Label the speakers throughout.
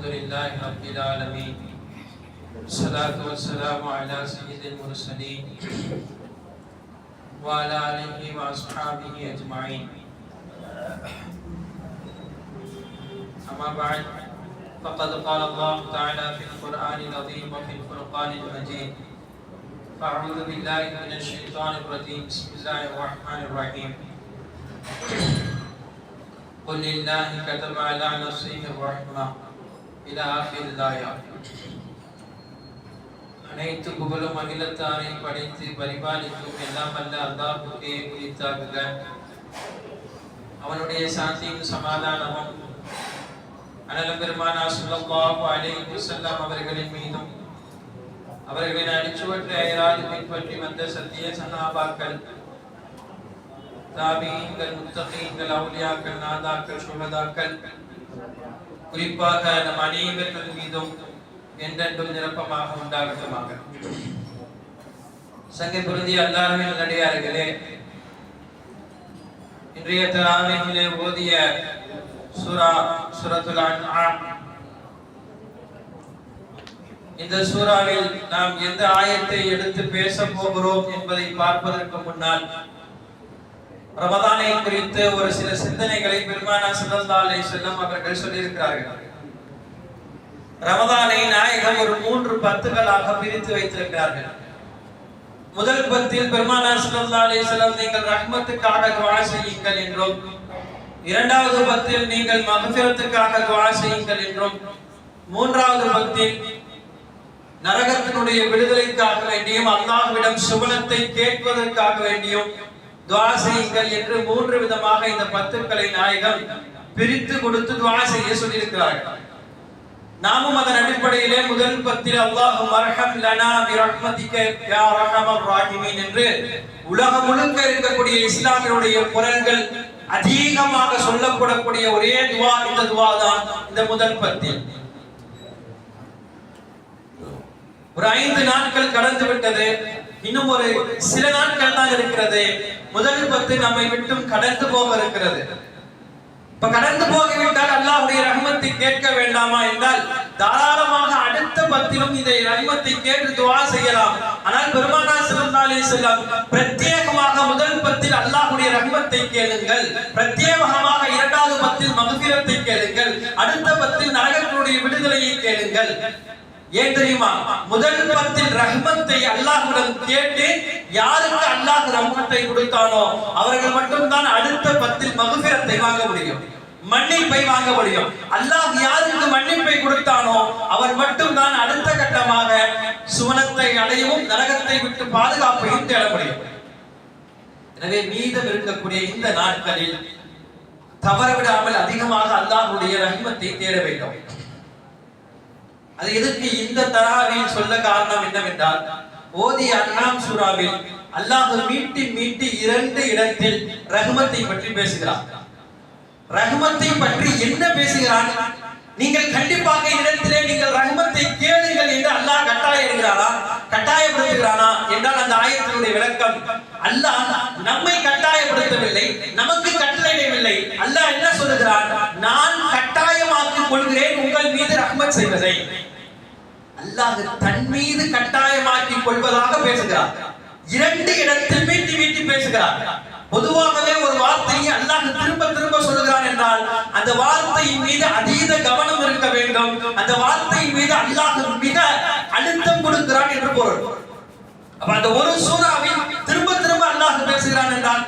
Speaker 1: الحمد لله رب العالمين. الصلاة والسلام على سيد المرسلين وعلى آله وأصحابه أجمعين. أما بعد فقد قال الله تعالى في القرآن العظيم وفي الفرقان المجيد. أعوذ بالله من الشيطان الرجيم. بسم الله الرحمن الرحيم. قل لله كتب على نفسه الآية அனைத்து புகழும் அகிலத்தாரை படைத்து பரிபாலிக்கும் எல்லாம் அல்ல அல்லாஹுக்கே குறித்தாகுக அவனுடைய சாந்தியும் சமாதானமும் அனலம் பெருமானா ஸல்லல்லாஹு அலைஹி வஸல்லம் அவர்களின் மீதும் அவர்களின் அடிச்சுவற்றை அயராது பின்பற்றி வந்த சத்திய சனாபாக்கள் தாபீன்கள் முத்தகீன்கள் அவுலியாக்கள் நாதாக்கள் சுகதாக்கள் குறிப்பாக நம் அனைவர்கள் மீதும் என்றென்றும் நிரப்பமாக உண்டாகட்டுமாக. சங்க பொருந்தி அல்லாருமே நடிகார்களே இன்றைய தராவிலே ஓதிய சூரா சூரத்துல் அன்ஆம். இந்த சூறாவில் நாம் எந்த ஆயத்தை எடுத்து பேச போகிறோம் என்பதை பார்ப்பதற்கு முன்னால் ரமதானை குறித்து ஒரு சில சிந்தனைகளை பெருமானா ஸல்லல்லாஹு செல்லும் அவர்கள் சொல்லியிருக்கிறார்கள். ரமதானை நாயகம் ஒரு மூன்று பத்துகளாக பிரித்து வைத்திருக்கிறார்கள். முதல் பத்தில் பெருமானா ஸல்லல்லாஹு செல்லும் நீங்கள் ரஹ்மத்துக்காக துஆ செய்யுங்கள் என்றும் இரண்டாவது பத்தில் நீங்கள் மகஃபிரத்துக்காக துஆ செய்யுங்கள் என்றும் மூன்றாவது பத்தில் நரகத்தினுடைய விடுதலைக்காக வேண்டியும் அல்லாஹ்விடம் சுபனத்தை கேட்பதற்காக வேண்டியும் துவா செய்யுங்கள் என்று மூன்று விதமாக இந்த பத்துக்களை நாயகம் பிரித்து கொடுத்து துவா செய்ய சொல்லியிருக்கிறார்கள் நாமும் அதன் அடிப்படையிலே முதல் பத்தில் அல்லாஹு மர்ஹம் லனா பிரஹ்மதிக யா ரஹமர் ராஹிமீன் என்று உலகம் முழுக்க இருக்கக்கூடிய இஸ்லாமினுடைய குரல்கள் அதிகமாக சொல்லப்படக்கூடிய ஒரே துவா இந்த துவா தான் இந்த முதல் பத்தில். ஒரு ஐந்து நாட்கள் கடந்து விட்டது. இன்னும் ஒரு சில நாட்கள் தான் இருக்கிறது. முதல் பத்து நம்மை விட்டும் கடந்து போக இருக்கிறது. இப்ப கடந்து போகிவிட்டால் அல்லாஹுடைய ரஹ்மத்தை கேட்க வேண்டாமா என்றால் தாராளமாக அடுத்த பத்திலும் இதை ரஹ்மத்தை கேட்டு துவா செய்யலாம். ஆனால் பெருமானா சிறந்தாலே செல்லாம் பிரத்யேகமாக முதல் பத்தில் அல்லாஹுடைய ரஹ்மத்தை கேளுங்கள். பிரத்யேகமாக இரண்டாவது பத்தில் மகஃபிரத்தை கேளுங்கள். அடுத்த பத்தில் நரகத்தினுடைய விடுதலையை கேளுங்கள். ஏன் தெரியுமா? முதல் பத்தில் ரஹ்மத்தை அல்லாஹுடன் கேட்டு யாருக்கு அல்லாஹ் ரஹ்மத்தை கொடுத்தானோ அவர்கள் மட்டும்தான் அடுத்த பத்தில் மகுபிரத்தை வாங்க முடியும் மன்னிப்பை வாங்க முடியும். அல்லாஹ் யாருக்கு மன்னிப்பை கொடுத்தானோ அவர் மட்டும்தான் அடுத்த கட்டமாக சுவனத்தை அடையவும் நரகத்தை விட்டு பாதுகாப்பையும் தேட முடியும். எனவே மீதம் இருக்கக்கூடிய இந்த நாட்களில் தவறவிடாமல் அதிகமாக அல்லாஹுடைய ரஹ்மத்தை தேட வேண்டும். அது எதற்கு இந்த தராவில் சொல்ல காரணம் என்னவென்றால் ஓதிய அண்ணாம் சூறாவில் அல்லாஹ் மீட்டி மீட்டி இரண்டு இடத்தில் ரஹ்மத்தை பற்றி பேசுகிறார். ரஹ்மத்தை பற்றி என்ன பேசுகிறான்? நீங்கள் கண்டிப்பாக இடத்திலே நீங்கள் ரஹ்மத்தை கேளுங்கள் என்று அல்லாஹ் கட்டாயம் இருக்கிறாரா கட்டாயப்படுத்துகிறானா? என்றால் அந்த ஆயத்தினுடைய விளக்கம் அல்லாஹ் நம்மை கட்டாயப்படுத்தவில்லை நமக்கு கட்டளையிடவில்லை. அல்லாஹ் என்ன சொல்லுகிறான்? நான் கட்டாயமாக்கிக் கொள்கிறேன் ரஹ்மத் செய்வதை அல்லாஹ் தன் மீது கட்டாயமாக்கி கொள்வதாக பேசுகிறார். இரண்டு இடத்தில் மீட்டி மீட்டி பேசுகிறார். பொதுவாகவே ஒரு வார்த்தையை அல்லாஹ் திரும்ப திரும்ப சொல்லுகிறான் என்றால் அந்த வார்த்தையின் மீது அதீத கவனம் இருக்க வேண்டும். அந்த வார்த்தையின் மீது அல்லாஹ் மிக அழுத்தம் கொடுக்கிறான் என்று பொருள். அப்ப அந்த ஒரு சூறாவை திரும்ப திரும்ப அல்லாஹ் பேசுகிறான் என்றால்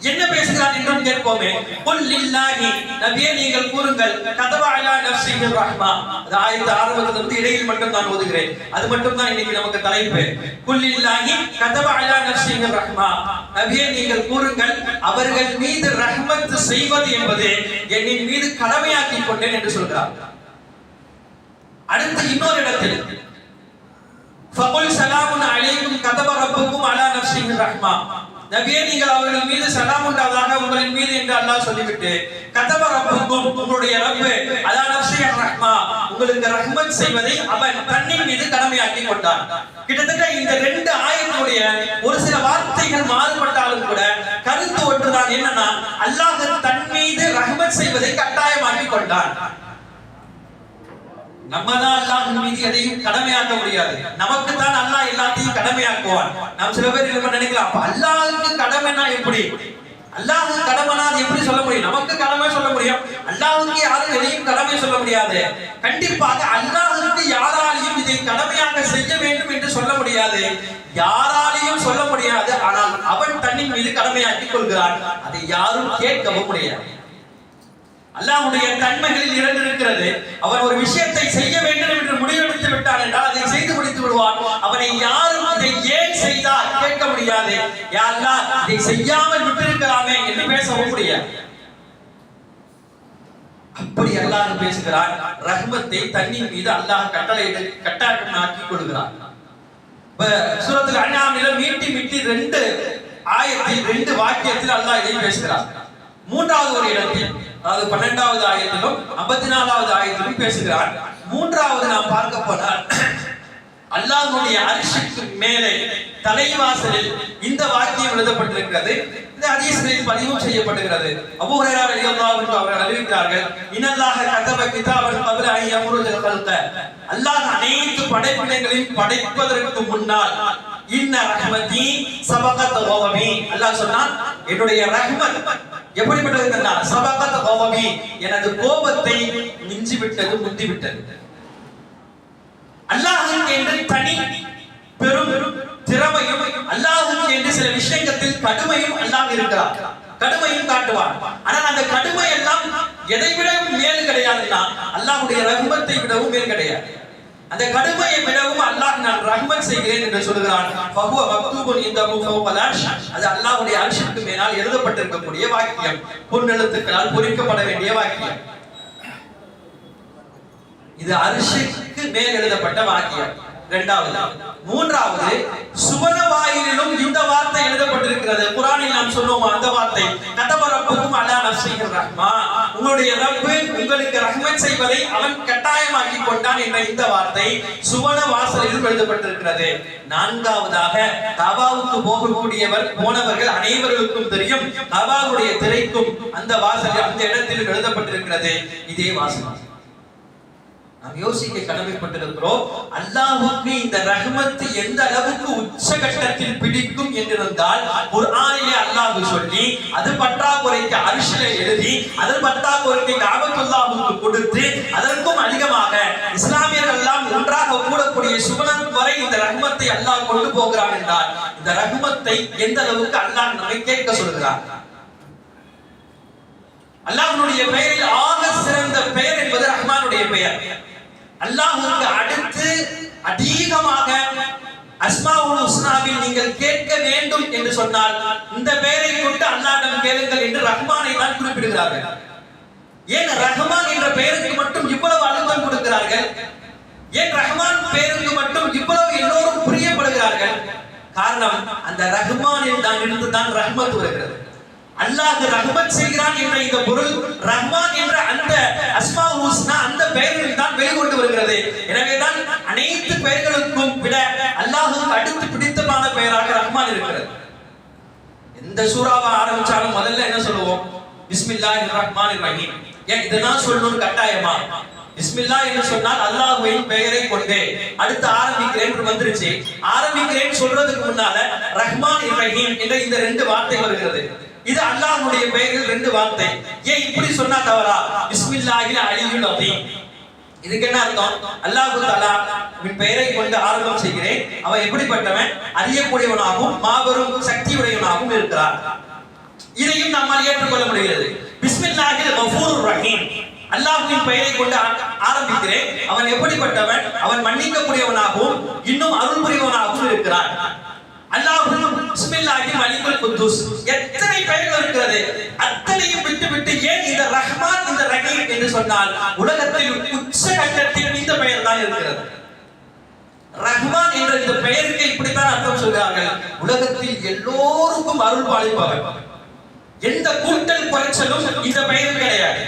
Speaker 1: என்ன பேசுகிறான் என்றும் கேட்போமே. குல் லில்லாஹி. நபியே நீங்கள் கூறுங்கள் கதவ அலா நஃப்ஸிஹி ரஹ்மா. அது ஆயத்து ஆரம்பத்துல இருந்து இடையில் மட்டும் நான் ஓதுகிறேன். அது மட்டும் தான் இன்னைக்கு நமக்கு தலைப்பு. குல் லில்லாஹி கதவ அலா நஃப்ஸிஹி ரஹ்மா. நபியே நீங்கள் கூறுங்கள் அவர்கள் மீது ரஹ்மத் செய்வது என்பது என்னின் மீது கடமையாக்கி கொண்டேன் என்று சொல்கிறார். அடுத்து இன்னொரு இடத்தில் ஃபகுல் சலாமுன் அலைக்கும் கதவ ரப்புக்கும் அலா நஃப்ஸிஹி ரஹ்மா. நபியே நீங்கள் அவர்கள் மீது சலாம் உண்டாவதாக உங்களின் மீது என்று அல்லாஹ் சொல்லிவிட்டு கதப ரப்புக்கும் உங்களுடைய ரப்பு அதான் நஃப்ஸிஹி ரஹ்மா. உங்களுக்கு ரஹ்மத் செய்வதை அவன் தன்னின் மீது கடமையாக்கி கொண்டான். கிட்டத்தட்ட இந்த ரெண்டு ஆயத்துடைய ஒரு சில வார்த்தைகள் மாறுபட்டாலும் கூட கருத்து ஒன்றுதான் என்னன்னா அல்லாஹ் தன் மீது ரஹ்மத் செய்வதை கட்டாயமாக்கி கொண்டான். நம்ம தான் அல்லாஹ்வின் மீது எதையும் கடமையாக்க முடியாது. நமக்கு தான் அல்லாஹ் எல்லாத்தையும் கடமையாக்குவான். நாம் சில பேர் என்ன நினைக்கலாம். அப்ப அல்லாஹ்வுக்கு கடமைனா எப்படி? அல்லாஹுக்கு கடமைனா அது எப்படி சொல்ல முடியும்? நமக்கு கடமை சொல்ல முடியும். அல்லாஹுக்கு யாரும் எதையும் கடமை சொல்ல முடியாது. கண்டிப்பாக அல்லாஹுக்கு யாராலையும் இதை கடமையாக செய்ய வேண்டும் என்று சொல்ல முடியாது. யாராலையும் சொல்ல முடியாது. ஆனால் அவன் தன்னின் மீது கடமையாக்கிக் கொள்கிறான். அதை யாரும் கேட்கவும் முடியாது. அல்லாஹ்வுடைய தன்மைகளில் இரண்டு இருக்கிறது அவன் ஒரு விஷயத்தை செய்ய வேண்டும் என்று முடிவெடுத்து விட்டான் என்றால் அதை செய்து முடித்து விடுவான். அவனை யாரும் அதை ஏன் செய்தார் கேட்க முடியாது. யா அல்லாஹ் இதை செய்யாமல் விட்டிருக்கலாமே என்று பேசவும் முடியாது. அப்படி அல்லாஹ் பேசுகிறான். ரஹ்மத்தை தண்ணின் மீது அல்லாஹ் கட்டளை கட்டாயமாக்கி கொடுக்கிறான் இப்ப சூரத்தில் அண்ணாமில மீட்டி மீட்டி ரெண்டு ஆயத்தில் ரெண்டு வாக்கியத்தில் அல்லாஹ் இதை பேசுகிறான். மூன்றாவது ஒரு இடத்தில் அதாவது பன்னெண்டாவது ஆயத்திலும் ஐம்பத்தி நாலாவது ஆயத்திலும் பேசுகிறார். மூன்றாவது நாம் பார்க்க போனால் அல்லாஹுடைய அரிசிக்கு மேலே தலைவாசலில் இந்த வாக்கியம் எழுதப்பட்டிருக்கிறது. இந்த ஹதீஸ்களில் பதிவும் செய்யப்படுகிறது அபூஹரா ஹுரைரா ரலியல்லாஹு அன்ஹு அவர்கள் அறிவிக்கிறார்கள் இன்னல்லாஹ கதப கிதாபன் கப்ல ஐ யம்ருல் கல்க அல்லாஹ் அனைத்து படைப்பினங்களையும் படைப்பதற்கு முன்னால் இன்ன ரஹ்மதி சபகத் கௌமி அல்லாஹ் சொன்னான் என்னுடைய ரஹ்மத் எப்படிப்பட்டது என்றால் சபகத் கோபமி. எனது கோபத்தை மிஞ்சி விட்டது முந்தி விட்டது அல்லாஹுக்கு என்று தனி பெரும் திறமையும் அல்லாஹுக்கு என்று சில விஷயத்தில் கடுமையும் அல்லாஹ் இருக்கிறார். கடுமையும் காட்டுவார். ஆனால் அந்த கடுமை எல்லாம் எதை விடவும் மேல் கிடையாதுன்னா அல்லாஹுடைய ரகுமத்தை விடவும் மேல் கிடையாது. அந்த கடுமையை விடவும் அல்லாஹ் நான் ரஹ்மத் செய்கிறேன் என்று சொல்கிறான் பகுவ மக்தூபுன் இந்த முகமலாஷ் அது அல்லாஹ்வுடைய அரிசிக்கு மேலால் எழுதப்பட்டிருக்கக்கூடிய வாக்கியம். பொன்னெழுத்துக்களால் பொறிக்கப்பட வேண்டிய வாக்கியம். இது அரிசிக்கு மேல் எழுதப்பட்ட வாக்கியம். இரண்டாவது மூன்றாவது சுவன வாயிலும் இந்த வார்த்தை எழுதப்பட்டிருக்கிறது. குரானில் நாம் சொல்லுவோம் அந்த வார்த்தை கதபரப்புக்கும் அல்லா நப்சிஹிர் ரஹ்மா. உங்களுடைய ரப்பு உங்களுக்கு ரஹ்மத் செய்வதை அவன் கட்டாயமாக்கி கொண்டான் என்ற இந்த வார்த்தை சுவன வாசலிலும் எழுதப்பட்டிருக்கிறது. நான்காவதாக தவாவுக்கு போகக்கூடியவர் போனவர்கள் அனைவருக்கும் தெரியும் தவாவுடைய திரைக்கும் அந்த வாசல் அந்த இடத்தில் எழுதப்பட்டிருக்கிறது. இதே வாசல். நாம் யோசிக்க கடமைப்பட்டிருக்கிறோம். அல்லாஹுக்கு இந்த ரஹமத்து எந்த அளவுக்கு உச்சகட்டத்தில் பிடிக்கும் என்றிருந்தால் குர்ஆனிலே அல்லாஹ் சொல்லி அது பற்றாக்குறைக்கு அரிசில எழுதி அதன் பற்றாக்குறைக்கு காபத்துல்லாஹுக்கு கொடுத்து அதற்கும் அதிகமாக இஸ்லாமியர்கள் எல்லாம் ஒன்றாக கூடக்கூடிய சுபனம் வரை இந்த ரஹமத்தை அல்லாஹ் கொண்டு போகிறான் என்றால் இந்த ரஹமத்தை எந்த அளவுக்கு அல்லாஹ் நம்மை கேட்க சொல்கிறார் அல்லாஹனுடைய பெயரில் ஆக சிறந்த பெயர் என்பது ரஹ்மானுடைய பெயர். அல்லாஹுக்கு அடுத்து அதிகமாக அஸ்மாவுல் உஸ்னாவில் நீங்கள் கேட்க வேண்டும் என்று சொன்னால் இந்த பெயரை கொண்டு அல்லாஹ்விடம் கேளுங்கள் என்று ரஹ்மானை தான் குறிப்பிடுகிறார்கள். ஏன் ரஹ்மான் என்ற பெயருக்கு மட்டும் இவ்வளவு அழுத்தம் கொடுக்கிறார்கள்? ஏன் ரஹ்மான் பெயருக்கு மட்டும் இவ்வளவு எல்லோரும் புரியப்படுகிறார்கள்? காரணம் அந்த ரஹ்மானில் தான் இருந்து தான் ரஹ்மத் வருகிறது. அல்லாஹ் ரஹ்மத் செய்கிறான் என்ற இந்த பொருள் ரஹ்மான் என்ற அந்த அஸ்மா ஹூஸ்னா அந்த பெயரில் தான் வெளிக்கொண்டு வருகிறது. எனவே தான் அனைத்து பெயர்களுக்கும் விட அல்லாஹுக்கு அடுத்து பிடித்தமான பெயராக ரஹ்மான் இருக்கிறது. எந்த சூறாவை ஆரம்பிச்சாலும் முதல்ல என்ன சொல்லுவோம்? பிஸ்மில்லாஹிர் ரஹ்மானிர் ரஹீம் ஏன் இதெல்லாம் சொல்லணும்னு கட்டாயமா? பிஸ்மில்லா என்று சொன்னால் அல்லாஹ்வின் பெயரை கொண்டே. அடுத்து ஆரம்பிக்கிறேன் என்று வந்துருச்சு. ஆரம்பிக்கிறேன் சொல்றதுக்கு முன்னால ரஹ்மான் ரஹீம் என்ற இந்த ரெண்டு வார்த்தை வருகிறது. இது அல்லாஹ்வுடைய பெயரில் ரெண்டு வார்த்தை. ஏன் இப்படி சொன்னா தவறா? பிஸ்மில்லாஹில் அலியுல் அதீம் இதுக்கு என்ன அர்த்தம்? அல்லாஹு தஆலா உன் பெயரை கொண்டு ஆரம்பம் செய்கிறேன். அவன் எப்படிப்பட்டவன்? அறியக்கூடியவனாகவும் மாபெரும் சக்தியுடையவனாகவும் இருக்கிறான். இதையும் நம்மால் ஏற்றுக்கொள்ள முடிகிறது. பிஸ்மில்லாஹில் கஃபூருர் ரஹீம். அல்லாஹ்வின் பெயரை கொண்டு ஆரம்பிக்கிறேன். அவன் எப்படிப்பட்டவன்? அவன் மன்னிக்கக்கூடியவனாகவும் இன்னும் அருள் புரிவனாகவும் இருக்கிறான். அல்லாஹ் பிஸ்மில்லாஹி மலிகுல் குத்தூஸ். எத்தனை பெயர்கள் இருக்கிறது? அத்தனையும் விட்டு விட்டு ஏன் இந்த ரஹ்மான் இந்த ரஹீம் என்று சொன்னால் உலகத்தில் உச்சகட்டத்தில் இந்த பெயர் தான் இருக்கிறது. ரஹ்மான் என்ற இந்த பெயருக்கு இப்படித்தான் அர்த்தம் சொல்கிறார்கள். உலகத்தில் எல்லோருக்கும் அருள் பாலிப்பவர். எந்த கூட்டல் குறைச்சலும் இந்த பெயர் கிடையாது.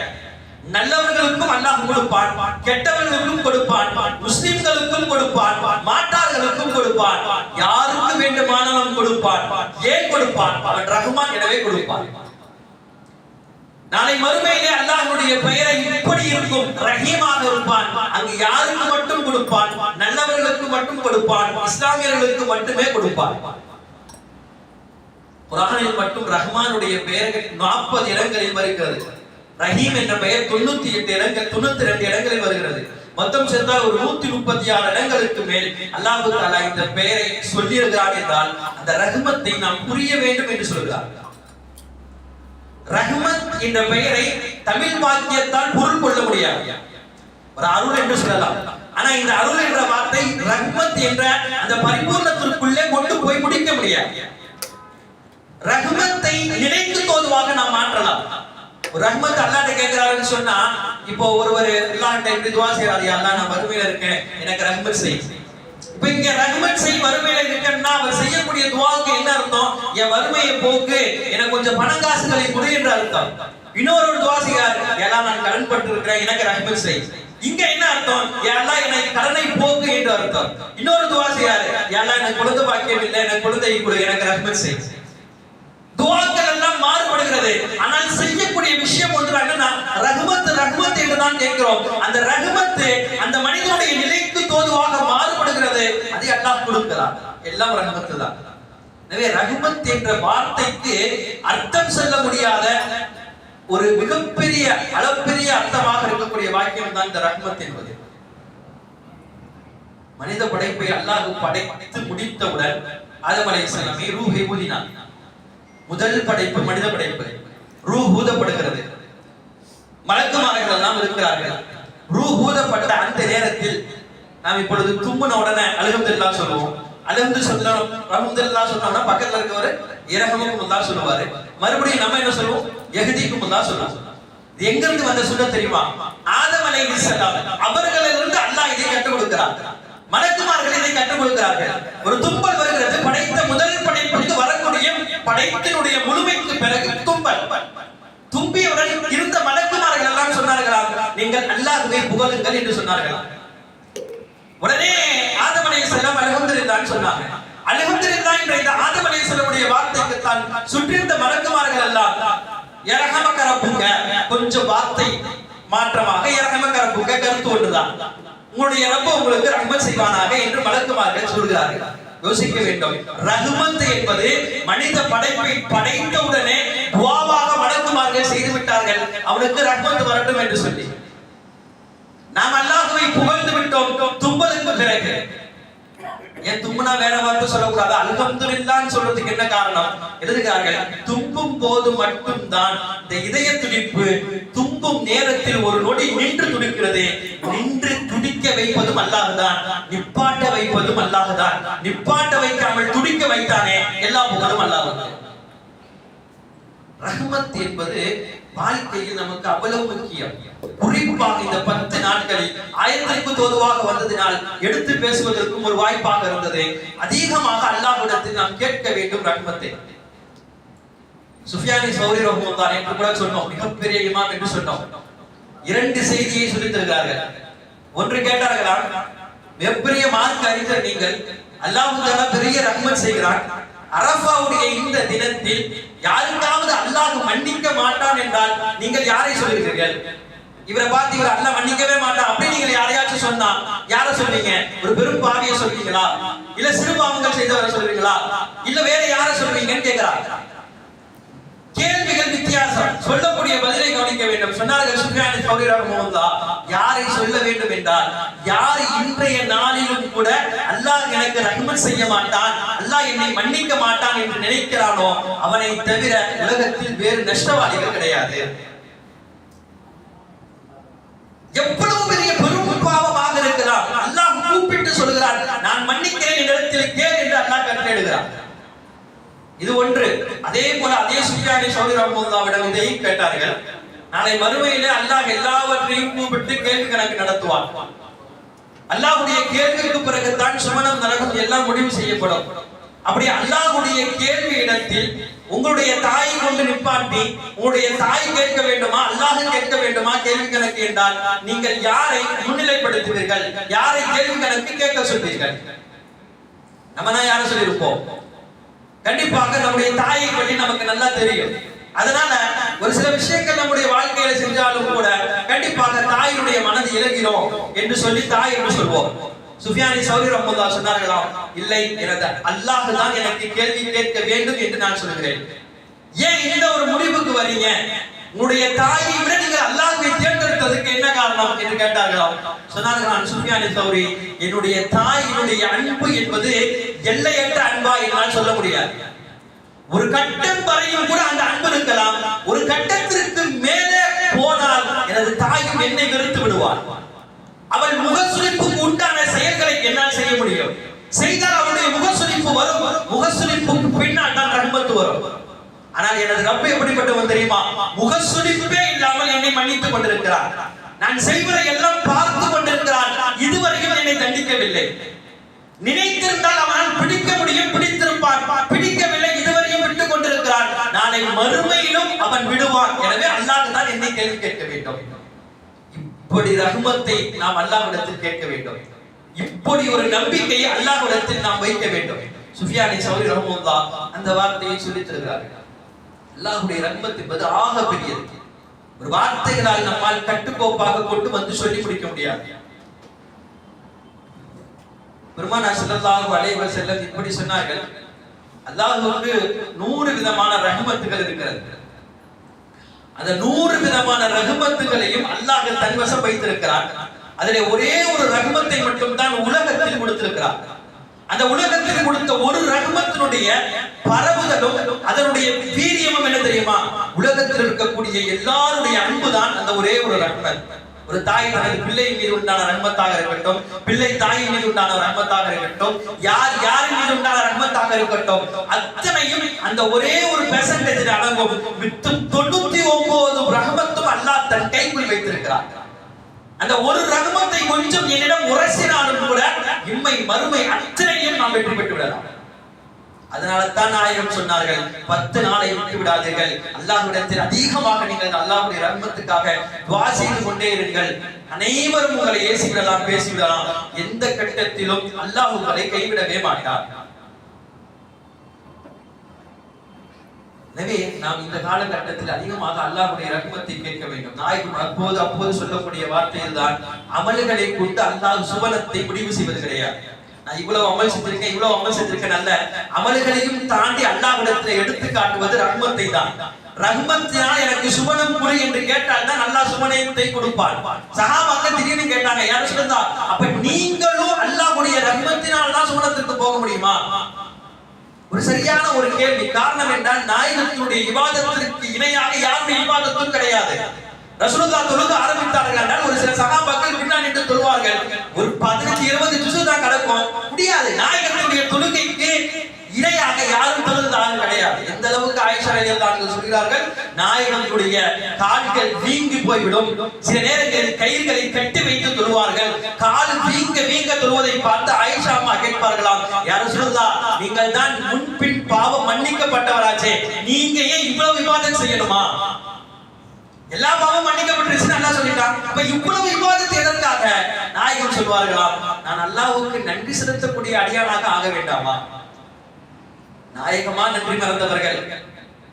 Speaker 1: நல்லவர்களுக்கும் அல்லாஹ் கொடுப்பான் கெட்டவர்களுக்கும் கொடுப்பான் முஸ்லிம்களுக்கும் கொடுப்பான் மாட்டார்களுக்கும் கொடுப்பான் யாருக்கு வேண்டுமானவன் கொடுப்பான் ஏன் கொடுப்பான்? அவன் ரஹ்மான் எனவே கொடுப்பான். நாளை மறுமையிலே அல்லாஹனுடைய பெயரை இப்படி இருக்கும் ரஹீமாக இருப்பான். அங்கு யாருக்கு மட்டும் கொடுப்பான்? நல்லவர்களுக்கு மட்டும் கொடுப்பான் இஸ்லாமியர்களுக்கு மட்டுமே கொடுப்பான். குரானில் மட்டும் ரஹ்மானுடைய பெயர்கள் நாற்பது இடங்களில் வருகிறது. ரஹீம் என்ற பெயர் தொண்ணூத்தி எட்டு இடங்கள் தொண்ணூத்தி ரெண்டு இடங்களில் வருகிறது. மொத்தம் சேர்ந்தால் ஒரு நூத்தி முப்பத்தி ஆறு இடங்களுக்கு மேல் அல்லாஹு தாலா இந்த பெயரை சொல்லியிருக்கிறார் என்றால் அந்த ரஹ்மத்தை நாம் புரிய வேண்டும் என்று சொல்கிறார். ரஹ்மத் என்ற பெயரை தமிழ் வாக்கியத்தால் பொருள் கொள்ள முடியாது. ஒரு அருள் என்று சொல்லலாம். ஆனா இந்த அருள் என்ற வார்த்தை ரஹ்மத் என்ற அந்த பரிபூர்ணத்திற்குள்ளே கொண்டு போய் முடிக்க முடியாது. ரஹ்மத்தை நினைத்து தோதுவாக நாம் மாற்றலாம். ஒரு ரஹ்மத் அல்லாட்ட கேட்கிறாருன்னு சொன்னா இப்போ ஒருவர் அல்லாட்ட இப்படி துவா செய்யறாரு அல்லா நான் வறுமையில இருக்கேன். எனக்கு ரஹ்மத் செய். இப்ப இங்க ரஹ்மத் செய் வறுமையில இருக்கேன்னா அவர் செய்யக்கூடிய துவாவுக்கு என்ன அர்த்தம்? என் வறுமையை போக்கு எனக்கு கொஞ்சம் பணம் காசுகளை கொடு என்று அர்த்தம். இன்னொரு துவா செய்யார் எல்லாம் நான் கடன் பட்டு இருக்கிறேன் எனக்கு ரஹ்மத் செய். இங்க என்ன அர்த்தம்? எல்லாம் எனக்கு கடனை போக்கு என்று அர்த்தம். இன்னொரு துவா செய்யாரு எல்லாம் எனக்கு குழந்தை பாக்கியம் இல்லை எனக்கு குழந்தை கொடு எனக்கு ரஹ்மத் செய். துவாக்கள் எல்லாம் மாறுபடுகிறது. ஆனால் செய்யக்கூடிய விஷயம் ஒன்று என்னன்னா ரகுமத் ரகுமத் என்று தான் கேட்கிறோம். அந்த ரகுமத் அந்த மனிதனுடைய நிலைக்கு தோதுவாக மாறுபடுகிறது. அதை அல்லாஹ் கொடுக்கிறார் எல்லாம் ரகுமத்து தான். எனவே ரகுமத் என்ற வார்த்தைக்கு அர்த்தம் சொல்ல முடியாத ஒரு மிகப்பெரிய அளப்பெரிய அர்த்தமாக இருக்கக்கூடிய வாக்கியம் தான் இந்த ரஹ்மத் என்பது. மனித படைப்பை அல்லாஹ் படைத்து முடித்தவுடன் ஆதம் அலைஹிஸ்ஸலாமை ரூஹை ஊதினான் முதல் படைப்பு மனித படைப்பு. ரூ ஊதப்படுகிறது மலக்குமார்கள் எல்லாம் இருக்கிறார்கள். ரூ ஊதப்பட்ட அந்த நேரத்தில் நாம் இப்பொழுது தும்முன உடனே அல்ஹம்துலில்லாஹ் சொல்லுவோம். அழுந்து சொல்லணும் அல்ஹம்துலில்லாஹ் சொன்னோம்னா பக்கத்துல இருக்கவர் இரகமுக்கும் தான் சொல்லுவாரு. மறுபடியும் நம்ம என்ன சொல்லுவோம்? எகதிக்கும் தான் சொல்லுவோம். எங்க இருந்து வந்த சொல்ல தெரியுமா? ஆதம் அலைஹிஸ்ஸலாம் அவர்களிலிருந்து அல்லாஹ் இதை கற்றுக் கொடுக்கிறார். மலக்குமார்கள் இதை கற்றுக் கொடுக்கிறார்கள். ஒரு தும்பல் வருகிறது படைத்த முதல் படைப்பினுடைய முழுமைக்கு பிறகு தும்பல் தும்பியவுடன் இருந்த மலக்குமார்கள் எல்லாம் சொன்னார்களாம் நீங்கள் அல்லாஹுவை புகழுங்கள் என்று சொன்னார்களாம் உடனே ஆதமனை செல்லம் அல்ஹம்துலில்லாஹ் சொன்னாங்க. அல்ஹம்துலில்லாஹ் என்ற இந்த ஆதமனை செல்லமுடைய வார்த்தைக்கு தான் சுற்றியிருந்த மலக்குமார்கள் எல்லாம் இரஹமக ரப்புக கொஞ்சம் வார்த்தை மாற்றமாக இறகம ரப்புக கருத்து ஒன்றுதான். உங்களுடைய ரப்ப உங்களுக்கு ரஹ்மத் செய்வானாக என்று மலக்குமார்கள் சொல்கிறார்கள். யோசிக்க வேண்டும். ரகுமத் என்பது மனித படைப்பை படைத்தவுடனே துவாவாக வணக்குமார்கள் செய்து விட்டார்கள் அவனுக்கு ரகுமத் வரட்டும் என்று சொல்லி. நாம் அல்லாஹுவை புகழ்ந்து விட்டோம். துன்பதற்கு பிறகு. ஏன் தும்முனா வேற வார்த்தை சொல்லக்கூடாது? அல்ஹம்துலில்லாஹ்னு சொல்றதுக்கு என்ன காரணம்? எழுதுகிறார்கள் தும்பும் போது மட்டும்தான் இந்த இதய துடிப்பு தும்பும் நேரத்தில் ஒரு நொடி நின்று துடிக்கிறது. நின்று துடிக்க வைப்பதும் அல்லாஹ்தான் நிப்பாட்ட வைப்பதும் அல்லாஹ்தான். நிப்பாட்ட வைக்காமல் துடிக்க வைத்தானே எல்லா புகழும் அல்லாஹ்வுக்கு. ரஹ்மத் என்பது வாழ்க்கையில் நமக்கு அவ்வளவு முக்கியம். குறிப்பாக இந்த பத்து நாட்களில் ஆயிரத்திற்கு தோதுவாக வந்ததினால் எடுத்து பேசுவதற்கும் ஒரு வாய்ப்பாக இருந்தது. அதிகமாக அல்லாஹ்விடத்தில் நாம் கேட்க வேண்டும் ரஹ்மத்தை. சுஃபியானி சௌரி ரஹ்மத்தான் என்று கூட சொன்னோம் மிகப்பெரிய இமாம் என்று சொன்னோம். இரண்டு செய்தியை சொல்லித் தருகிறார்கள். ஒன்று கேட்டார்களா? மிகப்பெரிய மார்க் அறிந்த நீங்கள் அல்லாஹ் பெரிய ரஹ்மத் செய்கிறான். அரபாவுடைய இந்த தினத்தில் யாருக்காவது அல்லாஹ் மன்னிக்க மாட்டான் என்றால் நீங்கள் யாரை சொல்லுகிறீர்கள்? இவரை பார்த்து இவர் அல்ல மன்னிக்கவே மாட்டான். அப்படி நீங்கள் யாரையாச்சும் சொன்னா யாரை சொல்றீங்க? ஒரு பெரும் பாவிய சொல்றீங்களா? இல்ல சிறு பாவங்கள் செய்தவரை சொல்றீங்களா? இல்ல வேற யாரை சொல்றீங்கன்னு கேட்கிறார். கேள்விகள் வித்தியாசம். சொல்லக்கூடிய பதிலை கவனிக்க வேண்டும். சொன்னார்கள் சுஃபியான் சௌரி ரஹ்மத்துல்லா யாரை சொல்ல வேண்டும் என்றால் யார் இன்றைய நாளிலும் கூட அல்லாஹ் எனக்கு ரஹ்மத் செய்ய மாட்டான் அல்லாஹ் என்னை மன்னிக்க மாட்டான் என்று நினைக்கிறானோ அவனை தவிர உலகத்தில் வேறு நஷ்டவாதிகள் கிடையாது. எவ்வளவு பெரிய பெரும் பாவமாக இருக்கலாம் அல்லாஹ் கூப்பிட்டு சொல்கிறான் நான் மன்னிக்கிறேன் இடத்தில் கேள் என்று அல்லாஹ் கட்டளையிடுகிறான். இது ஒன்று. அதே போல அதே சுஃபியானி சௌரி ரஹ்மத்துல்லாவிடம் இதை கேட்டார்கள். நாளை மறுமையிலே அல்லாஹ் எல்லாவற்றையும் கூப்பிட்டு கேள்வி கணக்கு நடத்துவான். அல்லாஹ்வுடைய கேள்விக்கு பிறகுதான் சுமணம் நரகம் எல்லாம் முடிவு செய்யப்படும். அப்படி அல்லாஹ்வுடைய கேள்வி இடத்தில் உங்களுடைய தாயை கொண்டு நிப்பாட்டி உங்களுடைய தாய் கேட்க வேண்டுமா அல்லாஹ் கேட்க வேண்டுமா கேள்வி கணக்கு என்றால் நீங்கள் யாரை முன்னிலைப்படுத்துவீர்கள்? யாரை கேள்வி கணக்கு கேட்க சொல்வீர்கள்? நம்ம தான் யாரை சொல்லியிருப்போம்? கண்டிப்பாக நம்முடைய தாயை பற்றி நமக்கு நல்லா தெரியும். அதனால ஒரு சில விஷயங்கள் நம்முடைய வாழ்க்கையில செஞ்சாலும் கூட கண்டிப்பாக தாயினுடைய மனது இலகிறோம் என்று சொல்லி தாய் என்று சொல்வோம். சுஃபியானி சௌரி ரஹ்மத்துல்லா சொன்னார்களாம் இல்லை எனது அல்லாஹ் தான் எனக்கு கேள்வி கேட்க வேண்டும் என்று நான் சொல்கிறேன். ஏன் இந்த ஒரு முடிவுக்கு வரீங்க? உன்னுடைய தாயை விட நீங்கள் அல்லாஹ்வை தேர்ந்தெடுத்ததுக்கு என்ன காரணம் என்று கேட்டார்களாம் சொன்னார்களாம் சுஃபியானி சௌரி என்னுடைய தாயினுடைய அன்பு என்பது எல்லையற்ற அன்பா என்னால் சொல்ல முடியாது. ஒரு கட்டம் வரையும் கூட அந்த அன்பு இருக்கலாம். ஒரு கட்டத்திற்கு மேலே போனால் எனது தாயும் என்னை வெறுத்து விடுவார் அவள் முகசுரிப்புக்கு உண்டான செயல்களை என்னால் செய்ய முடியும். செய்தால் அவளுடைய முகசுரிப்பு வரும். முகசுரிப்புக்கு பின்னால் தான் ரஹ்மத்து வரும். ஆனால் எனது ரப்பு எப்படிப்பட்டவன் தெரியுமா? முகசுளிப்பே இல்லாமல் என்னை மன்னித்துக் கொண்டிருக்கிறார். நான் செய்வதை எல்லாம் பார்த்து கொண்டிருக்கிறார். இதுவரைக்கும் என்னை தண்டிக்கவில்லை. நினைத்திருந்தால் அவனால் பிடிக்க முடியும் பிடித்திருப்பார் பிடிக்கவில்லை இதுவரையும் விட்டுக் கொண்டிருக்கிறார். நாளை மறுமையிலும் அவன் விடுவான். எனவே அல்லாஹ் தான் என்னை கேள்வி கேட்க வேண்டும். இப்படி ரகுமத்தை நாம் அல்லாஹ்விடத்தில் கேட்க வேண்டும். இப்படி ஒரு நம்பிக்கையை அல்லாஹ்விடத்தில் நாம் வைக்க வேண்டும். சுஃபியானி சௌரி ரஹமுல்லா அந்த வார்த்தையை சொல்லித் தருகிறார்கள். அல்லாஹுடைய ரஹ்மத் என்பது ஆக பெரியது. ஒரு வார்த்தைகளால் நம்மால் கட்டுக்கோப்பாக கொண்டு வந்து சொல்லி முடிக்க முடியாது. பெருமானா ஸல்லல்லாஹு அலைவர் வஸல்லம் இப்படி சொன்னார்கள் அல்லாஹுக்கு நூறு விதமான ரஹ்மத்துகள் இருக்கிறது. அந்த நூறு விதமான ரகுமத்துகளையும் அல்லாஹ் தன்வசம் வைத்திருக்கிறார் அதிலே ஒரே ஒரு ரகுமத்தை மட்டும் தான் உலகத்தில் கொடுத்திருக்கிறார் அந்த உலகத்தில் கொடுத்த ஒரு ரஹ்மத்தினுடைய பரவுதலும் அதனுடைய வீரியமும் என்ன தெரியுமா? உலகத்தில் இருக்கக்கூடிய எல்லாருடைய அன்புதான் அந்த ஒரே ஒரு ரஹ்மத் ஒரு தாய் தனது பிள்ளை மீது உண்டான ரன்மத்தாக இருக்கட்டும் பிள்ளை தாய் மீது உண்டான ரன்மத்தாக இருக்கட்டும் யார் யாரின் மீது உண்டான ரன்மத்தாக இருக்கட்டும் அத்தனையும் அந்த ஒரே ஒரு பெர்சன்டேஜ் அடங்கும். வித்து தொண்ணூத்தி ஒன்பது ரகமத்தும் அல்லாஹ் தன் கைக்குள் வைத்திருக்கிறார் அந்த ஒரு ரகமத்தை கொஞ்சம் என்னிடம் உரசினாலும் கூட இம்மை மறுமை அத்தனையும் நாம் வெற்றி பெற்று விடலாம். அதனால தான் நாயகம் சொன்னார்கள் பத்து நாளை விட்டு விடாதீர்கள். அல்லாஹ்விடத்தில் அதிகமாக நீங்கள் இந்த அல்லாஹ்வுடைய ரஹ்மத்துக்காக துவா செய்து கொண்டே இருங்கள். அனைவரும் உங்களை ஏசி விடலாம் பேசி விடலாம் எந்த கட்டத்திலும் அல்லாஹ் உங்களை கைவிடவே மாட்டார். எனவே நாம் இந்த காலகட்டத்தில் அதிகமாக அல்லாஹுடைய ரகுமத்தை கேட்க வேண்டும். நாயகம் அப்போது அப்போது சொல்லக்கூடிய வார்த்தையில் தான் அமல்களை கொண்டு அல்லாஹ் சுவனத்தை முடிவு செய்வது கிடையாது. நான் இவ்வளவு அமல் செஞ்சிருக்கேன் இவ்வளவு அமல் செஞ்சிருக்கேன் அல்ல. அமல்களையும் தாண்டி அல்லாஹ்விடத்துல எடுத்து காட்டுவது ரகுமத்தை தான் ரஹ்மத்தினால் எனக்கு சுவனம் புரி என்று கேட்டால் தான் அல்லாஹ் சுவனத்தை கொடுப்பார் சஹாபாக்கள் திடீர்னு கேட்டாங்க யாரும் சொல்லுதா அப்ப நீங்களும் அல்லாஹ்வுடைய ரஹ்மத்தினால் தான் சுவனத்துக்கு போக முடியுமா? ஒரு சரியான ஒரு கேள்வி. காரணம் என்றால் நாயகத்தினுடைய விவாதத்திற்கு இணையாக யாருடைய விவாதத்தும் கிடையாது. ரசூலுல்லா தொழுக ஆரம்பித்தார்கள் என்றால் ஒரு சில சகாபாக்கள் பின்னால் நின்று தொழுவார்கள். ஒரு பதினஞ்சு இருபது ஜுசு தான் கிடக்கும். முடியாது. நாயகத்தினுடைய தொழுகைக்கு இணையாக யாரும் தொழுதாலும் கிடையாது. எந்த அளவுக்கு ஆயிஷா ரலியல்லாஹு சொல்கிறார்கள்? நாயகனுடைய கால்கள் வீங்கி போய்விடும். சில நேரங்களில் கயிறுகளை கட்டி வைத்து தொழுவார்கள். கால் வீங்க வீங்க தொழுவதை பார்த்து ஆயிஷா அம்மா கேட்பார்களாம் யாரும் சொல்லுதா நீங்கள் தான் முன்பின் பாவம் மன்னிக்கப்பட்டவராச்சே. நீங்க ஏன் இவ்வளவு விவாதம் செய்யணுமா? எல்லா பாவம் மன்னிக்கப்பட்டுருச்சு நல்லா சொல்லிட்டான். அப்ப இவ்வளவு விவாதத்தை எதற்காக? நாயகம் சொல்வார்களா நான் அல்லாவுக்கு நன்றி செலுத்தக்கூடிய அடியானாக ஆக வேண்டாமா? நாயகமா நன்றி மறந்தவர்கள்.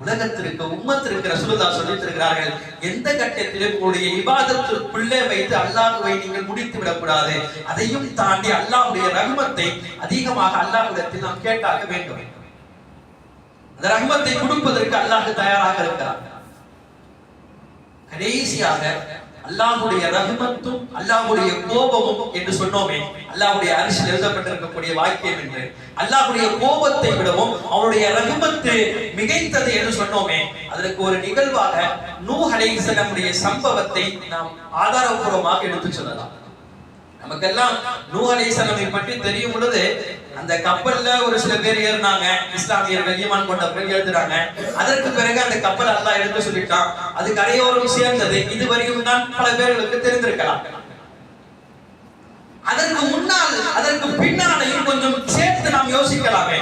Speaker 1: உலகத்திற்கு உம்மத்திற்கு ரசூலுல்லா சொல்லித் இருக்கிறார்கள் எந்த கட்டத்திலும் உங்களுடைய இபாதத்திற்குள்ளே வைத்து அல்லாஹுவை நீங்கள் முடித்து விடக்கூடாது. அதையும் தாண்டி அல்லாஹுடைய ரகுமத்தை அதிகமாக அல்லாஹ்விடத்தில் நாம் கேட்டாக வேண்டும். அந்த ரகுமத்தை கொடுப்பதற்கு அல்லாஹ் தயாராக இருக்கிறார் கடைசியாக அல்லாஹுடைய ரஹ்மத்தும் அல்லாஹுடைய கோபமும் என்று சொன்னோமே அல்லாஹுடைய அரிசியில் எழுதப்பட்டிருக்கக்கூடிய வாக்கியம் என்று. அல்லாஹுடைய கோபத்தை விடவும் அவருடைய ரகுமத்து மிகைத்தது என்று சொன்னோமே அதற்கு ஒரு நிகழ்வாக நூ அலைஹிஸ்ஸலாமுடைய சம்பவத்தை நாம் ஆதாரபூர்வமாக எடுத்து சொல்லலாம். நமக்கெல்லாம் நூ அலிசலமை பற்றி தெரியும் பொழுது அந்த கப்பல்ல ஒரு சில பேர் ஏறினாங்க. இஸ்லாமியர்கள் ஈமான் கொண்டவர்கள் எழுதுறாங்க அதற்கு பிறகு அந்த கப்பல் அல்லாஹ் எடுக்க சொல்லிட்டான். அது கரையோரம் சேர்ந்தது இதுவரையும் தான் பல பேர்களுக்கு தெரிந்திருக்கலாம். அதற்கு முன்னால் அதற்கு பின்னாலையும் கொஞ்சம் சேர்த்து நாம் யோசிக்கலாமே.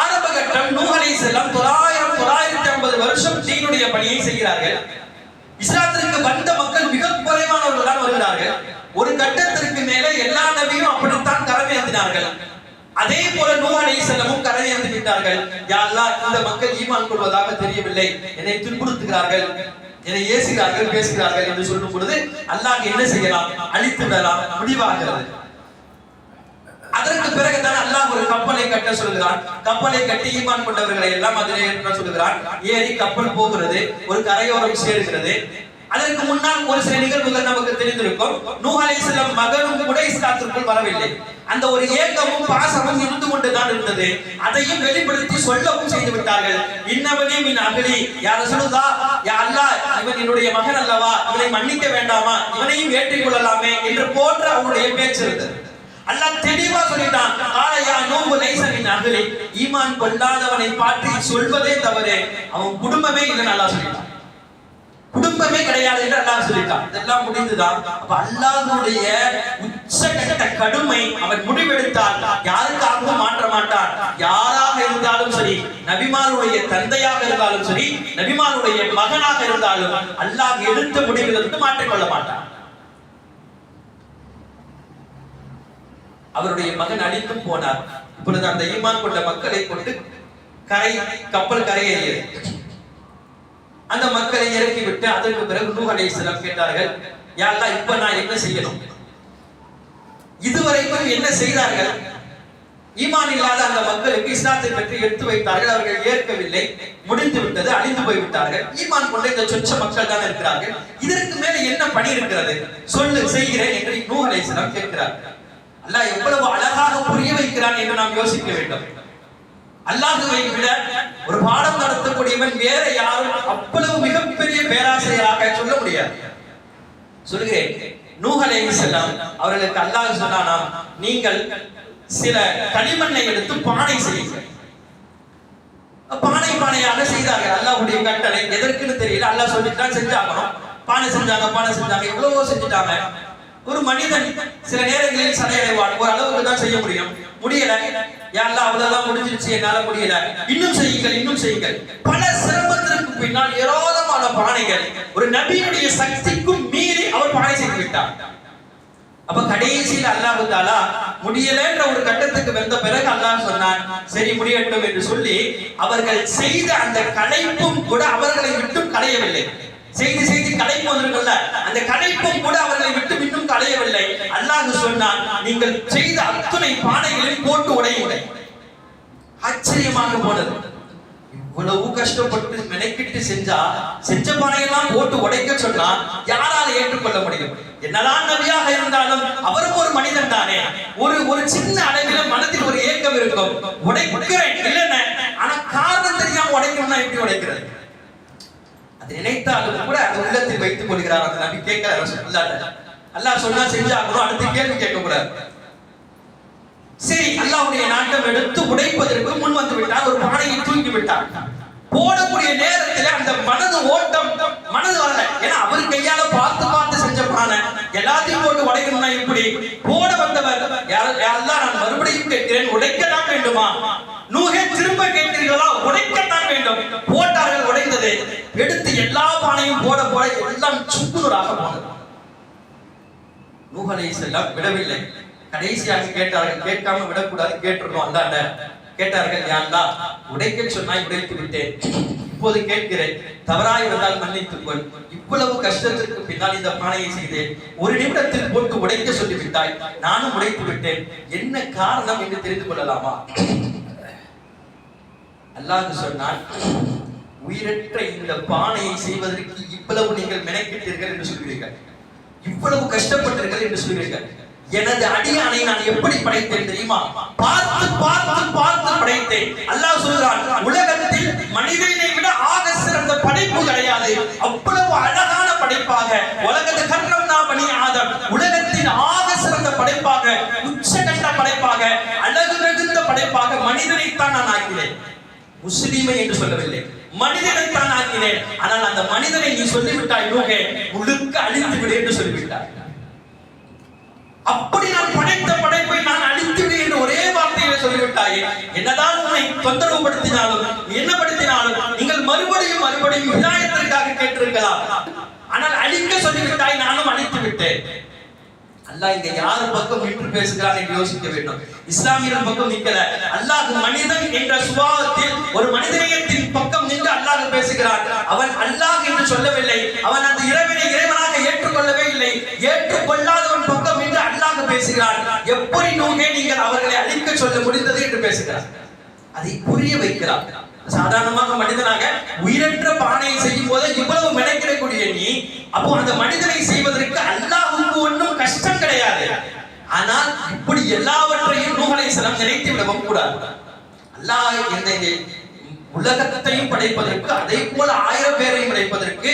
Speaker 1: ஆரம்ப கட்டம் நூஹ் அலைஹிஸ்ஸலாம் தொள்ளாயிரம் தொள்ளாயிரத்தி ஐம்பது வருஷம் தீனுடைய பணியை செய்கிறார்கள். இஸ்லாத்திற்கு வந்த மக்கள் மிக குறைவானவர்கள் தான் வருகிறார்கள். ஒரு கட்டத்திற்கு மேலே எல்லா நபியும் அப்படித்தான் கரமேந்தினார்கள் அதே போல நூ செல்லவும் கடமை இறந்து விட்டார்கள் யா இந்த மக்கள் ஈமான் கொள்வதாக தெரியவில்லை. என்னை துன்புறுத்துகிறார்கள். என்னை ஏசுகிறார்கள் பேசுகிறார்கள் என்று சொல்லும் பொழுது அல்லாஹ் என்ன செய்யலாம்? அழித்து விடலாம். முடிவாகிறது. அதற்கு பிறகுதான் அல்லாஹ் ஒரு கப்பலை கட்ட சொல்லுகிறான். கப்பலை கட்டி ஈமான் கொண்டவர்களை எல்லாம் அதிலே ஏற்ற சொல்லுகிறான். ஏறி கப்பல் போகிறது ஒரு கரையோரம் சேர்கிறது. அதற்கு முன்னால் ஒரு சில நிகழ்வுகள் நமக்கு தெரிந்திருக்கும். நூஹ் அலைஹிஸ்ஸலாம் மகனும் கூட இஸ்லாத்திற்குள் வரவில்லை. அந்த ஒரு ஏக்கமும் பாசமும் இருந்து கொண்டுதான் இருந்தது. அதையும் வெளிப்படுத்தி சொல்லவும் செய்து விட்டார்கள். இன்னவனே மின் அகலி. யார் சொல்லுதா யா அல்லாஹ் இவன் என்னுடைய மகன் அல்லவா? இவனை மன்னிக்க வேண்டாமா? இவனையும் ஏற்றிக்கொள்ளலாமே என்று போன்ற அவனுடைய பேச்சு இருந்தது. அல்லாஹ் தெளிவா சொல்லிட்டான். ஆலையா நோம்பு லைசனின் அகலி ஈமான் கொள்ளாதவனை பார்த்து சொல்வதே தவறு. அவன் குடும்பமே இல்லைன்னு அல்லாஹ் சொல்லிட்டான். குடும்பமே கிடையாது என்று அல்லாஹ் சொல்லிட்டான். இதெல்லாம் முடிந்துதான் அப்ப அல்லாஹ்வுடைய உச்சகட்ட கடுமை அவன் முடிவெடுத்தால் யாருக்காகவும் மாற்ற மாட்டான். யாராக இருந்தாலும் சரி நபிமாருடைய தந்தையாக இருந்தாலும் சரி நபிமாருடைய மகனாக இருந்தாலும் அல்லாஹ் எடுத்த முடிவிலிருந்து மாற்றிக்கொள்ள மாட்டான். அவருடைய மகன் அழித்தும் போனார். இப்பொழுது அந்த ஈமான் கொண்ட மக்களை கொண்டு கரை கப்பல் கரையேறியது அந்த மக்களை இறக்கி விட்டு அதற்கு பிறகு நூஹ் அலைஹிஸ்ஸலாம் கேட்டார்கள் யா இப்ப நான் என்ன செய்யணும்? இதுவரைக்கும் என்ன செய்தார்கள்? ஈமான் இல்லாத அந்த மக்களுக்கு இஸ்லாத்தை பற்றி எடுத்து வைத்தார்கள். அவர்கள் ஏற்கவில்லை. முடிந்து விட்டது அழிந்து போய் விட்டார்கள். ஈமான் கொண்ட இந்த சொச்ச மக்கள் தான் இருக்கிறார்கள். இதற்கு மேல என்ன பணி இருக்கிறது? சொல்லு செய்கிறேன் என்று நூஹ் அலைஹிஸ்ஸலாம் கேட்கிறார்கள். அல்லாஹ் எவ்வளவு அழகாக புரிய வைக்கிறான் என்று நாம் யோசிக்க வேண்டும். அல்லாஹுவை விட ஒரு பாடம் நடத்தக்கூடியவன் வேற யாரும் அவ்வளவு மிகப்பெரிய பேராசிரியராக சொல்ல முடியாது. சொல்கிறேன் நூகலை செல்லாம் அவர்களுக்கு அல்லாஹ் சொன்னானாம் நீங்கள் சில களிமண்ணை எடுத்து பானை செய்யுங்கள். பானை பானையாக செய்தார்கள். அல்லாஹுடைய கட்டளை எதற்குன்னு தெரியல. அல்லாஹ் சொல்லிட்டான் செஞ்சாகணும். பானை செஞ்சாங்க பானை செஞ்சாங்க எவ்வளவோ செஞ்சுட்டாங்க. ஒரு மனிதன் சில நேரங்களில் சடையடைவான் ஒரு அளவுக்கு தான் செய்ய முடியும். முடியல. யாரெல்லாம் அவ்வளவுதான் முடிஞ்சிருச்சு. என்னால முடியல. இன்னும் செய்யுங்கள் இன்னும் செய்யுங்கள். பல சிரமத்திற்கு பின்னால் ஏராளமான பானைகள் ஒரு நபியினுடைய சக்திக்கும் மீறி அவர் பானை செய்து விட்டார். அப்ப கடைசியில் அல்லாஹ் தாலா முடியலன்ற ஒரு கட்டத்துக்கு வந்த பிறகு அல்லாஹ் சொன்னான் சரி முடியட்டும் என்று சொல்லி அவர்கள் செய்த அந்த கலைப்பும் கூட அவர்களை விட்டும் களையவில்லை. செய்து செய்து களைப்பு வந்திருக்கல அந்த களைப்பும் கூட அவர்களை விட்டு இன்னும் களையவில்லை அல்லாஹ் சொன்னான் நீங்கள் செய்த அத்துணை பானைகளையும் போட்டு உடையுங்கள். ஆச்சரியமாக போனது. இவ்வளவு கஷ்டப்பட்டு மெனக்கிட்டு செஞ்சா செஞ்ச பானையெல்லாம் போட்டு உடைக்க சொன்னா யாரால ஏற்றுக்கொள்ள முடியும்? என்னதான் நபியாக இருந்தாலும் அவரும் ஒரு மனிதன் தானே. ஒரு ஒரு சின்ன அளவில மனதில் ஒரு ஏக்கம் இருக்கும். உடைக்கிறேன் இல்லைன்னு. ஆனா காரணம் தெரியாம உடைக்கணும்னா எப்படி உடைக்கிறது? அது நினைத்தாலும் கூட அது உள்ளத்தில் வைத்துக் கொள்கிறார் அந்த நபி கேட்கிறார் அல்லாட்ட. அல்லாஹ் சொன்னா செஞ்சாகணும் அடுத்து கேள்வி கேட்க கூடாது சரி அல்லாஹ்வுடைய நாட்டம் எடுத்து உடைப்பதற்கு முன் வந்து விட்டார் ஒரு பானையை தூக்கி விட்டார். போடக்கூடிய நேரத்துல அந்த மனது ஓட்டம் மனது வரல. ஏன்னா அவர் கையால பார்த்து பார்த்து செஞ்ச பானை எல்லாத்தையும் போட்டு உடைக்கணும்னா எப்படி? போட வந்தவர். யார- யாரெல்லாம் நான் மறுபடியும் கேட்கிறேன் உடைக்கத்தான் வேண்டுமா? நூகே திரும்ப கேட்டீர்களா? உடைக்கத்தான் வேண்டும். போட்டார்கள் உடைந்தது. எடுத்து எல்லா பானையும் போட போட எல்லாம் சுக்குநூறாக போனது. நூகலை செல்லம் விடவில்லை. கடைசியாக கேட்டார்கள் கேட்காம விடக்கூடாது கேட்டுருந்தோம் அந்தாண்ட. கேட்டார்கள் யாண்டா உடைக்க சொன்னாய் உடைத்து விட்டேன். இப்போது கேட்கிறேன் தவறாய் இருந்தால் மன்னித்துக் கொள். இவ்வளவு கஷ்டத்திற்கு பின்னால் இந்த பானையை செய்தேன். ஒரு நிமிடத்தில் போட்டு உடைக்க சொல்லி விட்டாய் நானும் உடைத்து விட்டேன். என்ன காரணம் என்று தெரிந்து கொள்ளலாமா? அல்லாஹ் சொன்னால் உயிரற்ற இந்த பானையை செய்வதற்கு இவ்வளவு நீங்கள் மெனக்கிட்டீர்கள் என்று சொல்கிறீர்கள். இவ்வளவு கஷ்டப்பட்டீர்கள் என்று சொல்கிறீர்கள். எனது அடியானை நான் எப்படி படைத்தேன் தெரியுமா? பார்த்து பார்த்து பார்த்து படைத்தேன். அல்லாஹ் சொல்கிறான் உலகத்தில் மனிதனை விட ஆக சிறந்த படைப்பு கிடையாது. அவ்வளவு அழகான படைப்பாக. உலகத்து கர்ணம்னா பணி ஆதம். உலகத்தின் ஆக சிறந்த படைப்பாக உச்சகட்ட படைப்பாக அழகு மிகுந்த படைப்பாக மனிதனைத்தான் நான் ஆக்கினேன். முஸ்லீமை என்று சொல்லவில்லை. மனிதனை தான் ஆக்கினேன். ஆனால் அந்த மனிதனை நீ சொல்லிவிட்டாய் நூகே முழுக்க அழித்து விடு என்று சொல்லிவிட்டாய். அப்படி நான் படைத்த படைப்பை நான் அழித்துவிடு என்று ஒரே வார்த்தையில சொல்லிவிட்டாயே. என்னதான் உன்னை தொந்தரவுபடுத்தினாலும் என்ன படுத்தினாலும் நீங்கள் மறுபடியும் மறுபடியும் விதாயத்திற்காக கேட்டிருக்கலாம். ஆனால் அழிக்க சொல்லிவிட்டாய் நானும் அழித்து விட்டேன். அல்லாஹ் இங்க யார் பக்கம் நின்று பேசுகிறான் என்று யோசிக்க வேண்டும். இஸ்லாமியர் பக்கம் நிக்கல. அல்லாஹ் மனிதன் என்ற சுபாவத்தில் ஒரு மனிதநேயத்தின் பக்கம் நின்று அல்லாஹ் பேசுகிறான். அவன் அல்லாஹ் என்று சொல்லவில்லை. அவன் அந்த இறைவனை இறைவனாக ஏற்றுக்கொள்ளவே இல்லை. ஏற்றுக்கொள்ளாதவன் பக்கம் பேசுகிறான் எப்படி நூகே நீங்கள் அவர்களை அழிக்க சொல்ல முடிந்தது என்று பேசுகிறார். அதை புரிய வைக்கிறார். சாதாரணமாக மனிதனாக உயிரற்ற பானையை செய்யும் போது இவ்வளவு மெனக்கிடக்கூடிய நீ அப்போ அந்த மனிதனை செய்வதற்கு அல்லாஹுக்கு ஒன்றும் கஷ்டம் கிடையாது. ஆனால் இப்படி எல்லாவற்றையும் நூகலை சிலம் நினைத்து விடவும் கூடாது. அல்லாஹ் இந்த இந்த உலகத்தையும் படைப்பதற்கு அதே போல ஆயிரம் பேரையும் படைப்பதற்கு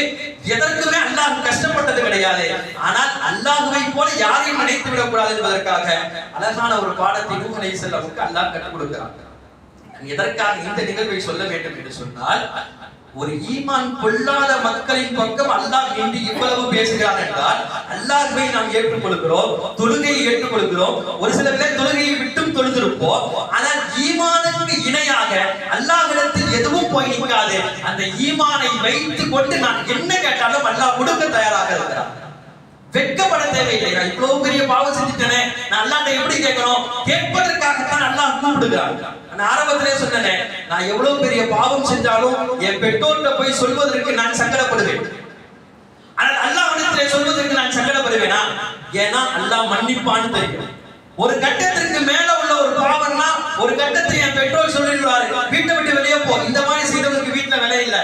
Speaker 1: எதற்குமே அல்லாஹ் கஷ்டப்பட்டது கிடையாது. ஆனால் அல்லாஹுவை போல யாரையும் நினைத்து விடக்கூடாது என்பதற்காக அழகான ஒரு பாடத்தை நூலை செல்லவுக்கு அல்லாஹ் கற்றுக் கொடுக்கிறாங்க எதற்காக இந்த நிகழ்வை சொல்ல வேண்டும் என்று சொன்னால் ஒரு ஈமான் கொள்ளாத மக்களின் பக்கம் அல்லாஹ் என்று இவ்வளவு பேசுகிறார் என்றால் அல்லாஹ்வை நாம் ஏற்றுக்கொள்கிறோம் தொழுகையை ஏற்றுக்கொள்கிறோம் ஒரு சில பேர் தொழுகையை விட்டும் தொழுதிருப்போம். ஆனால் ஈமானுக்கு இணையாக அல்லாஹ் எதுவும் போய் நிற்காது அந்த ஈமானை வைத்து கொண்டு நான் என்ன கேட்டாலும் அல்லாஹ் கொடுக்க தயாராக இருக்கிறான். வெட்கப்பட தேவையில்லை. நான் இவ்வளவு பெரிய பாவம் செஞ்சுட்டேனே. நான் அல்லாண்ட எப்படி கேட்கணும்? கேட்பதற்காகத்தான் அல்லாஹ் கூப்பிடுகிறான். நான் ஆரம்பத்திலே சொன்னேன் நான் எவ்வளவு பெரிய பாவம் செஞ்சாலும் என் பெற்றோர்கிட்ட போய் சொல்வதற்கு நான் சங்கடப்படுவேன். ஆனால் அல்லாஹ்விடத்திலே சொல்வதற்கு நான் சங்கடப்படுவேனா? ஏன்னா அல்லாஹ் மன்னிப்பான்னு தெரியும். ஒரு கட்டத்திற்கு மேல உள்ள ஒரு பாவம்னா ஒரு கட்டத்தில் என் பெற்றோர் சொல்லிடுவாரு. வீட்டை விட்டு வெளியே போ. இந்த மாதிரி செய்தவங்களுக்கு வீட்டுல விலை இல்லை.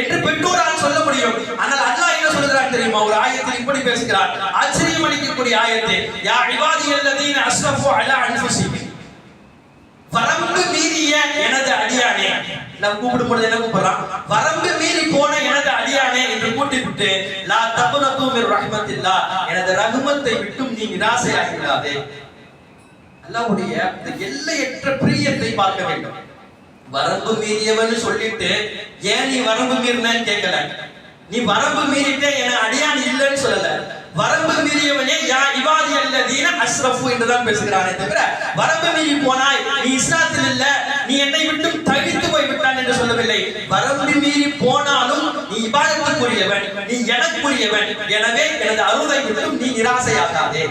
Speaker 1: என்று பெற்றோரால் சொல்ல முடியும். ஆனால் அல்லாஹ் என்ன சொல்கிறார் தெரியுமா? ஒரு ஆயத்தில் இப்படி பேசுகிறார் ஆச்சரியம் அளிக்கக்கூடிய ஆயத்தை யா இவாதி அல்லதீன் அஸ்ரஃபு அலா அன்ஃபுசிஹிம் வரம்பு மீறிய எனது அடியானே. நான் கூப்பிடும் பொழுது என்ன கூப்பிடுறான்? வரம்பு மீறி போன எனது அடியானே என்று கூட்டிவிட்டு லா தபுனக்கும் மிர் ரஹ்மத்தில்லா. எனது ரஹ்மத்தை விட்டும் நீ நிராசையாகிறாதே அல்லாவுடைய இந்த எல்லையற்ற பிரியத்தை பார்க்க வேண்டும். வரம்பு மீறியவன் சொல்லிட்டு ஏன் நீ வரம்பு மீறினன்னு கேட்கல? நீ வரம்பு மீறிட்டே என அடியான் இல்லைன்னு சொல்லல. வரம்பு மீறியவனே யா இவாதி அல்லதீன அஸ்ரஃபு என்றுதான் பேசுகிறானே தவிர வரம்பு மீறி போனாய் நீ இஸ்லாத்தில் இல்ல நீ என்னை விட்டு தவித்து போய் விட்டான் என்று சொல்லவில்லை. வரம்பு மீறி போனாலும் நீ இபாதத்துக்குரியவன் நீ எனக்குரியவன். எனவே எனது அருளை விட்டும் நீ நிராசையாகாதே.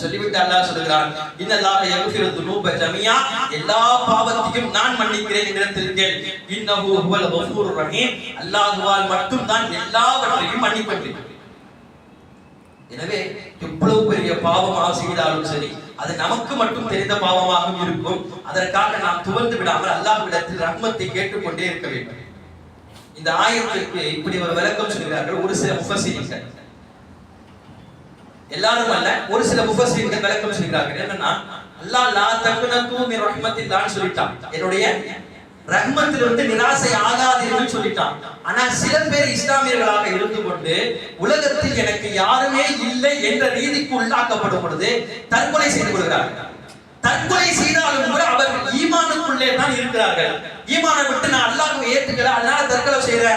Speaker 1: சொல்லிவிட்டு அல்லாஹ் சொல்கிறான் இன்னல்லாஹ யக்ஃபிரு துனூப ஜமியா எல்லா பாவத்தையும் நான் மன்னிக்கிறேன் என்னிடத்தில் கேள் இன்னஹு ஹுவல் கஃபூர் ரஹீம். அல்லாஹ்வால் மட்டும் தான் எல்லாவற்றையும் மன்னிப்பேன். எனவே எவ்வளவு பெரிய பாவமாக செய்தாலும் சரி அது நமக்கு மட்டும் தெரிந்த பாவமாகவும் இருக்கும். அதற்காக நாம் துவந்து விடாமல் அல்லாஹ்விடத்தில் ரஹ்மத்தை கேட்டுக்கொண்டே இருக்க வேண்டும். இந்த ஆயத்திற்கு இப்படி ஒரு விளக்கம் சொல்கிறார்கள். ஒரு சில முஃபஸிரிகள் எல்லாரும் அல்ல ஒரு சில முஃபஸிரிகள் விளக்கம் சொல்கிறார்கள். என்னன்னா அல்லாஹ் லா தக்னது மின் தான் சொல்லிட்டான். என்னுடைய ரஹ்மத்திலிருந்து நிராசை ஆகாதீர்கள் சொல்லிட்டான். ஆனா சில பேர் இஸ்லாமியர்களாக இருந்து கொண்டு உலகத்தில் எனக்கு யாருமே இல்லை என்ற ரீதிக்கு உள்ளாக்கப்படும் பொழுது தற்கொலை செய்து கொள்கிறார்கள். தற்கொலை செய்தாலும் கூட அவர் ஈமானுக்குள்ளே தான் இருக்கிறார்கள். ஈமானை விட்டு நான் அல்லாஹ் ஏற்றுக்கல அதனால தற்கொலை செய்யறேன்